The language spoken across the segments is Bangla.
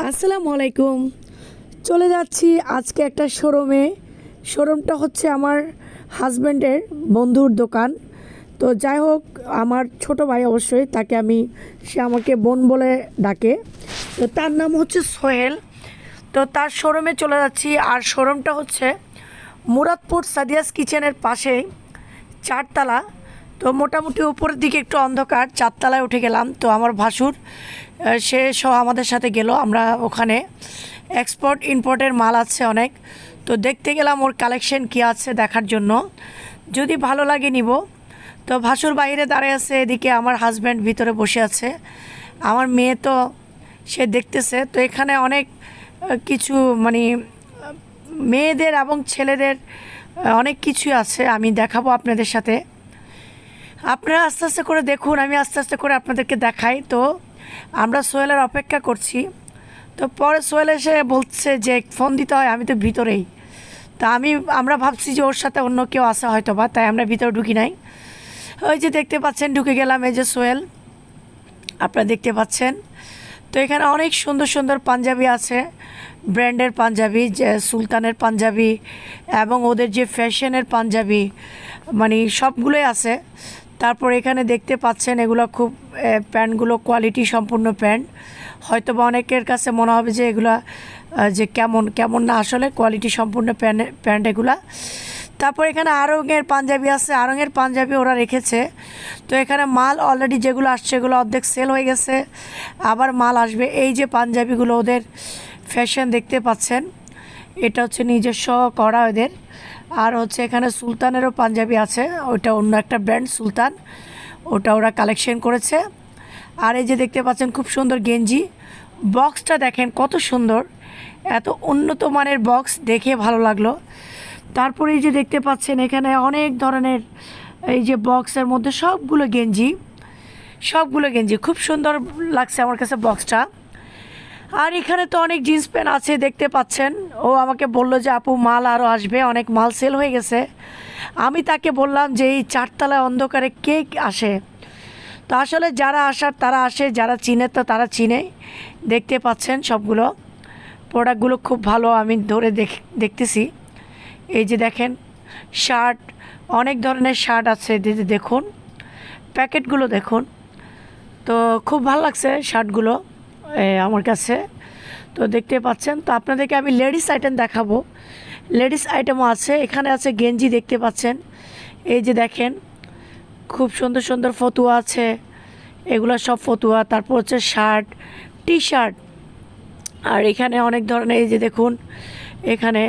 আসসালামু আলাইকুম। চলে যাচ্ছি আজকে একটা শোরুমে। শোরুমটা হচ্ছে আমার হাজব্যান্ডের বন্ধুর দোকান। তো যাই হোক, আমার ছোট ভাই অবশ্যই, তাকে আমি, সে আমাকে বোন বলে ডাকে। তো তার নাম হচ্ছে সোহেল। তো তার শোরুমে চলে যাচ্ছি, আর শোরুমটা হচ্ছে মুরাদপুর সাদিয়াস কিচেনের পাশেই, চারতলা। তো মোটামুটি উপরের দিকে একটু অন্ধকার, চারতলায় উঠে গেলাম। তো আমার ভাসুর সে সহ আমাদের সাথে গেল, আমরা ওখানে। এক্সপোর্ট ইম্পোর্টের মাল আছে অনেক। তো দেখতে গেলাম ওর কালেকশন কী আছে দেখার জন্য। যদি ভালো লাগে নিব। তো ভাসুর বাইরে দাঁড়িয়ে আছে, এদিকে আমার হাজব্যান্ড ভিতরে বসে আছে। আমার মেয়ে তো সে দেখতেছে। তো এখানে অনেক কিছু মানে মেয়েদের এবং ছেলেদের অনেক কিছু আছে। আমি দেখাবো আপনাদের সাথে। আপনারা আস্তে আস্তে করে দেখুন, আমি আস্তে আস্তে করে আপনাদেরকে দেখাই। তো আমরা সোহেলের অপেক্ষা করছি। তো পরে সোহেল এসে বলছে যে, ফোন দিতে হয়, আমি তো ভিতরেই। তা আমি, আমরা ভাবছি যে ওর সাথে অন্য কেউ আসা হয়তো বা তাই আমরা ভিতরে ঢুকি নাই। ওই যে দেখতে পাচ্ছেন, ঢুকে গেলাম এই যে সোহেল। আপনারা দেখতে পাচ্ছেন। তো এখানে অনেক সুন্দর সুন্দর পাঞ্জাবি আছে। ব্র্যান্ডের পাঞ্জাবি, যে সুলতানের পাঞ্জাবি এবং ওদের যে ফ্যাশনের পাঞ্জাবি মানে সবগুলোই আছে। তারপর এখানে দেখতে পাচ্ছেন এগুলো খুব প্যান্টগুলো কোয়ালিটি সম্পূর্ণ প্যান্ট। হয়তো বা অনেকের কাছে মনে হবে যে এগুলা যে কেমন কেমন না আসলে কোয়ালিটি সম্পূর্ণ প্যান্ট প্যান্ট এগুলা। তারপর এখানে আরঙের পাঞ্জাবি আছে, আরঙের পাঞ্জাবি ওরা রেখেছে। তো এখানে মাল অলরেডি যেগুলো আসছে এগুলো অর্ধেক সেল হয়ে গেছে। আবার মাল আসবে, এই যে পাঞ্জাবিগুলো ওদের ফ্যাশন দেখতে পাচ্ছেন, এটা হচ্ছে নিজস্ব করা ওদের। আর হচ্ছে এখানে সুলতানেরও পাঞ্জাবি আছে ওটা অন্য একটা ব্র্যান্ড সুলতান। ওটা ওরা কালেকশন করেছে। আর এই যে দেখতে পাচ্ছেন খুব সুন্দর গেঞ্জি। বক্সটা দেখেন কত সুন্দর। এত উন্নত মানের বক্স দেখে ভালো লাগল। তারপরে এই যে দেখতে পাচ্ছেন এখানে অনেক ধরনের এই যে বক্সের মধ্যে সবগুলো গেঞ্জি। সবগুলো গেঞ্জি। খুব সুন্দর লাগছে আমার কাছে বক্সটা আর এখানে তো অনেক জিন্স প্যান্ট আছে, দেখতে পাচ্ছেন। ও আমাকে বলল যে, আপু, মাল আরও আসবে, অনেক মাল সেল হয়ে গেছে। আমি তাকে বললাম যে, এই চারতলায় অন্ধকারে কে আসে? তো আসলে যারা আসার তারা আসে, যারা চিনে তো তারা চিনে। দেখতে পাচ্ছেন সবগুলো। প্রোডাক্টগুলো খুব ভালো, আমি ধরে দেখ, দেখতেছি। এই যে দেখেন শার্ট অনেক ধরনের শার্ট আছে দেখুন। প্যাকেটগুলো দেখুন। তো খুব ভালো লাগছে শার্টগুলো আমার কাছে। তো দেখতে পাচ্ছেন, তো আপনাদেরকে আমি লেডিস আইটেম দেখাবো। লেডিস আইটেমও আছে, এখানে আছে গেঞ্জি দেখতে পাচ্ছেন। এই যে দেখেন, খুব সুন্দর সুন্দর ফতুয়া আছে, এগুলো সব ফতুয়া। তারপর হচ্ছে শার্ট টি শার্ট আর এখানে অনেক ধরনের, এই যে দেখুন, এখানে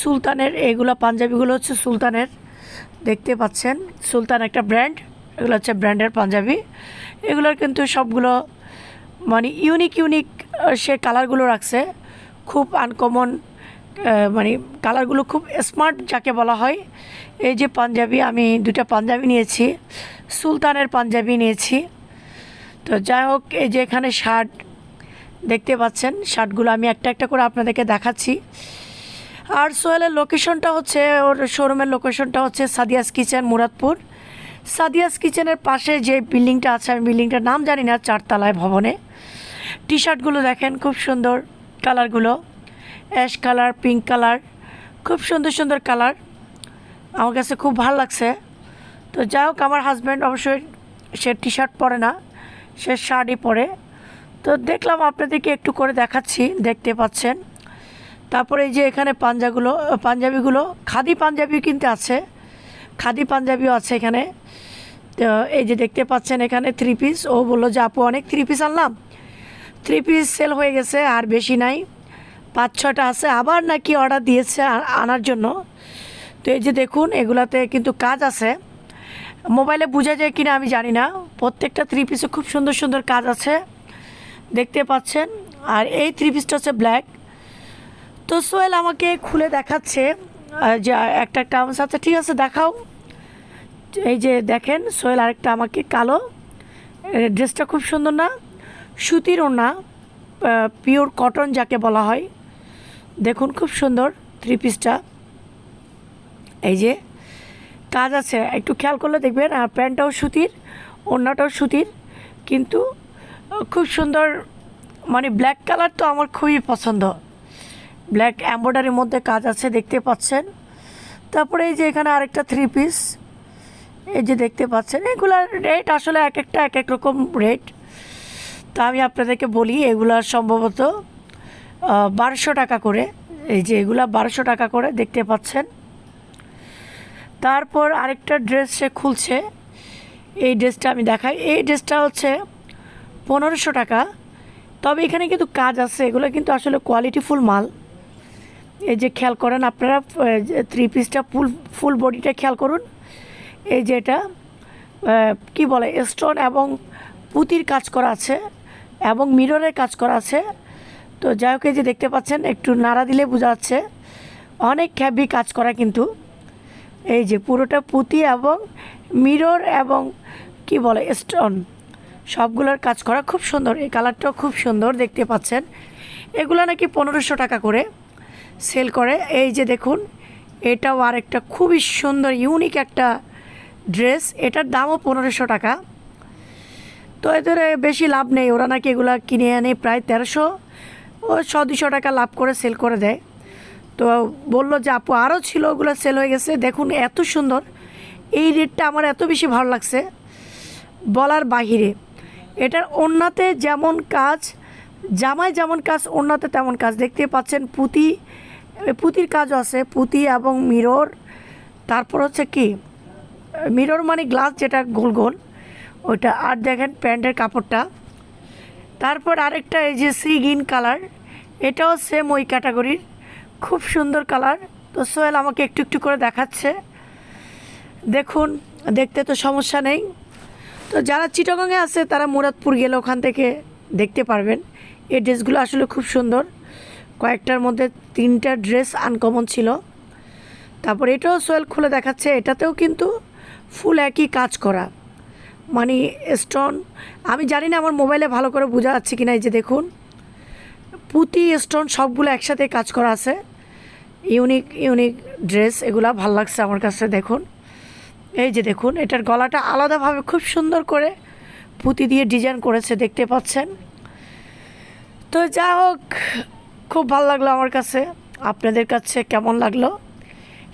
সুলতানের এগুলো, পাঞ্জাবিগুলো হচ্ছে সুলতানের। দেখতে পাচ্ছেন, সুলতান একটা ব্র্যান্ড, এগুলো হচ্ছে ব্র্যান্ডের পাঞ্জাবি। এগুলোর কিন্তু সবগুলো মানে ইউনিক ইউনিক সে কালারগুলো রাখছে। খুব আনকমন মানে কালারগুলো খুব স্মার্ট যাকে বলা হয়। এই যে পাঞ্জাবি, আমি দুটা পাঞ্জাবি নিয়েছি। সুলতানের পাঞ্জাবি নিয়েছি। তো যাই হোক, এই যে এখানে শার্ট দেখতে পাচ্ছেন শার্টগুলো আমি একটা একটা করে আপনাদেরকে দেখাচ্ছি। আর সোহেলের লোকেশনটা হচ্ছে, ওর শোরুমের লোকেশনটা হচ্ছে সাদিয়াস কিচেন, মুরাদপুর। সাদিয়াস কিচেনের পাশে যে বিল্ডিংটা আছে, আমি বিল্ডিংটার নাম জানি না, চারতলায় ভবনে। টি শার্টগুলো দেখেন, খুব সুন্দর কালারগুলো। অ্যাশ কালার, পিঙ্ক কালার, খুব সুন্দর সুন্দর কালার। আমার কাছে খুব ভালো লাগছে। তো যাই হোক, আমার হাজব্যান্ড অবশ্যই সে টি শার্ট পরে না, সে শার্টই পরে। তো দেখলাম আপনাদেরকে একটু করে দেখাচ্ছি, দেখতে পাচ্ছেন। তারপরে এই যে এখানে পাঞ্জাগুলো, পাঞ্জাবিগুলো, খাদি পাঞ্জাবি কিনতে আছে। খাদি পাঞ্জাবিও আছে এখানে। তো এই যে দেখতে পাচ্ছেন এখানে থ্রি পিস ও বলল যে, আপু, অনেক থ্রি পিস আনলাম। থ্রি পিস সেল হয়ে গেছে, আর বেশি নাই। পাঁচ ছটা আছে। আবার নাকি অর্ডার দিয়েছে আনার জন্য। তো এই যে দেখুন, এগুলাতে কিন্তু কাজ আছে। মোবাইলে বোঝা যায় কিনা আমি জানি না। প্রত্যেকটা থ্রি পিসে খুব সুন্দর সুন্দর কাজ আছে। দেখতে পাচ্ছেন। আর এই থ্রি পিসটা হচ্ছে ব্ল্যাক তো সোহেল আমাকে খুলে দেখাচ্ছে। যে, একটা একটা আমার সাথে ঠিক আছে, দেখাও। এই যে দেখেন, সোহেল আরেকটা আমাকে কালো। ড্রেসটা খুব সুন্দর না? সুতির ওনা পিওর কটন যাকে বলা হয়। দেখুন খুব সুন্দর থ্রি পিসটা এই যে, কাজ আছে। একটু খেয়াল করলে দেখবেন আর প্যান্টটাও সুতির, ওড়নাটাও সুতির। কিন্তু খুব সুন্দর মানে ব্ল্যাক কালার তো আমার খুবই পছন্দ। ব্ল্যাক এম্ব্রয়ডারির মধ্যে কাজ আছে, দেখতে পাচ্ছেন। তারপরে এই যে এখানে আরেকটা থ্রি পিস এই যে দেখতে পাচ্ছেন, এগুলার রেট আসলে এক একটা এক এক রকম রেট তা আমি আপনাদেরকে বলি, এগুলা সম্ভবত বারোশো টাকা করে। এই যে এগুলা বারোশো টাকা করে, দেখতে পাচ্ছেন। তারপর আরেকটা ড্রেস সে খুলছে। এই ড্রেসটা আমি দেখাই। এই ড্রেসটা হচ্ছে পনেরোশো টাকা। তবে এখানে কিন্তু কাজ আছে, এগুলো কিন্তু আসলে কোয়ালিটিফুল মাল। এই যে খেয়াল করেন, আপনারা থ্রি পিসটা ফুল ফুল বডিটা খেয়াল করুন। এই যে এটা কি বলে স্টোন এবং পুঁতির কাজ করা আছে এবং মিররের কাজ করা আছে। তো যাই হোক, এই যে দেখতে পাচ্ছেন, একটু নাড়া দিলে বোঝা যাচ্ছে, অনেক হ্যাভি কাজ করা কিন্তু। এই যে পুরোটা পুঁতি এবং মিরর এবং কি বলে স্টোন সবগুলোর কাজ করা খুব সুন্দর। এই কালারটাও খুব সুন্দর দেখতে পাচ্ছেন। এগুলো নাকি পনেরোশো টাকা করে সেল করে। এই যে দেখুন, এটাও আর একটা খুবই সুন্দর ইউনিক একটা ড্রেস এটার দামও পনেরোশো টাকা। তো এদের বেশি লাভ নেই, ওরা নাকি এগুলো কিনে আনে প্রায় তেরোশো। ও ছ দুশো টাকা লাভ করে সেল করে দেয়। তো বলল যে, আপু আরও ছিল, ওগুলো সেল হয়ে গেছে। দেখুন, এত সুন্দর। এই রেটটা আমার এত বেশি ভালো লাগছে। বলার বাহিরে, এটার ওড়নাতে যেমন কাজ, জামায় যেমন কাজ, ওড়নাতে তেমন কাজ। দেখতে পাচ্ছেন, পুঁতি পুঁতির কাজও আছে, পুঁতি এবং মিরর তারপর হচ্ছে কি মিরর মানে গ্লাস যেটা গোল গোল, ওইটা। আর দেখেন প্যান্টের কাপড়টা। তারপর আরেকটা এই যে সি গ্রিন কালার, এটাও সেম ওই ক্যাটাগরির। খুব সুন্দর কালার। তো সোহেল আমাকে একটু একটু করে দেখাচ্ছে। দেখুন, দেখতে তো সমস্যা নেই। তো যারা চিটাগংয়ে আছে, তারা মুরাদপুর গেলে ওখান থেকে দেখতে পারবেন। এই ড্রেসগুলো আসলে খুব সুন্দর। কয়েকটার মধ্যে তিনটা ড্রেস আনকমন ছিল। তারপর এটাও সোয়েল খুলে দেখাচ্ছে। এটাতেও কিন্তু ফুল একই কাজ করা। মানে স্টোন আমি জানি না আমার মোবাইলে ভালো করে বোঝা যাচ্ছে কি না এই যে দেখুন। পুঁতি স্টোন সবগুলো একসাথে কাজ করা আছে। ইউনিক ইউনিক ড্রেস এগুলা ভালো লাগছে আমার কাছে, দেখুন। এই যে দেখুন, এটার গলাটা আলাদাভাবে খুব সুন্দর করে পুঁতি দিয়ে ডিজাইন করেছে, দেখতে পাচ্ছেন। তো যা হোক, খুব ভালো লাগল আমার কাছে। আপনাদের কাছে কেমন লাগল?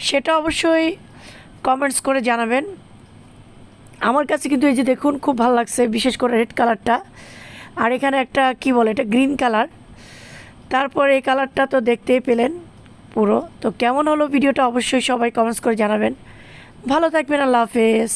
সেটা অবশ্যই কমেন্টস করে জানাবেন। আমার কাছে কিন্তু এই যে দেখুন, খুব ভালো লাগছে, বিশেষ করে রেড কালারটা আর এখানে একটা, কি বলে এটা গ্রিন কালার তারপর এই কালারটা তো দেখতেই পেলেন পুরো। তো কেমন হলো ভিডিওটা অবশ্যই সবাই কমেন্টস করে জানাবেন। ভালো থাকবেন, আল্লাহ হাফেজ।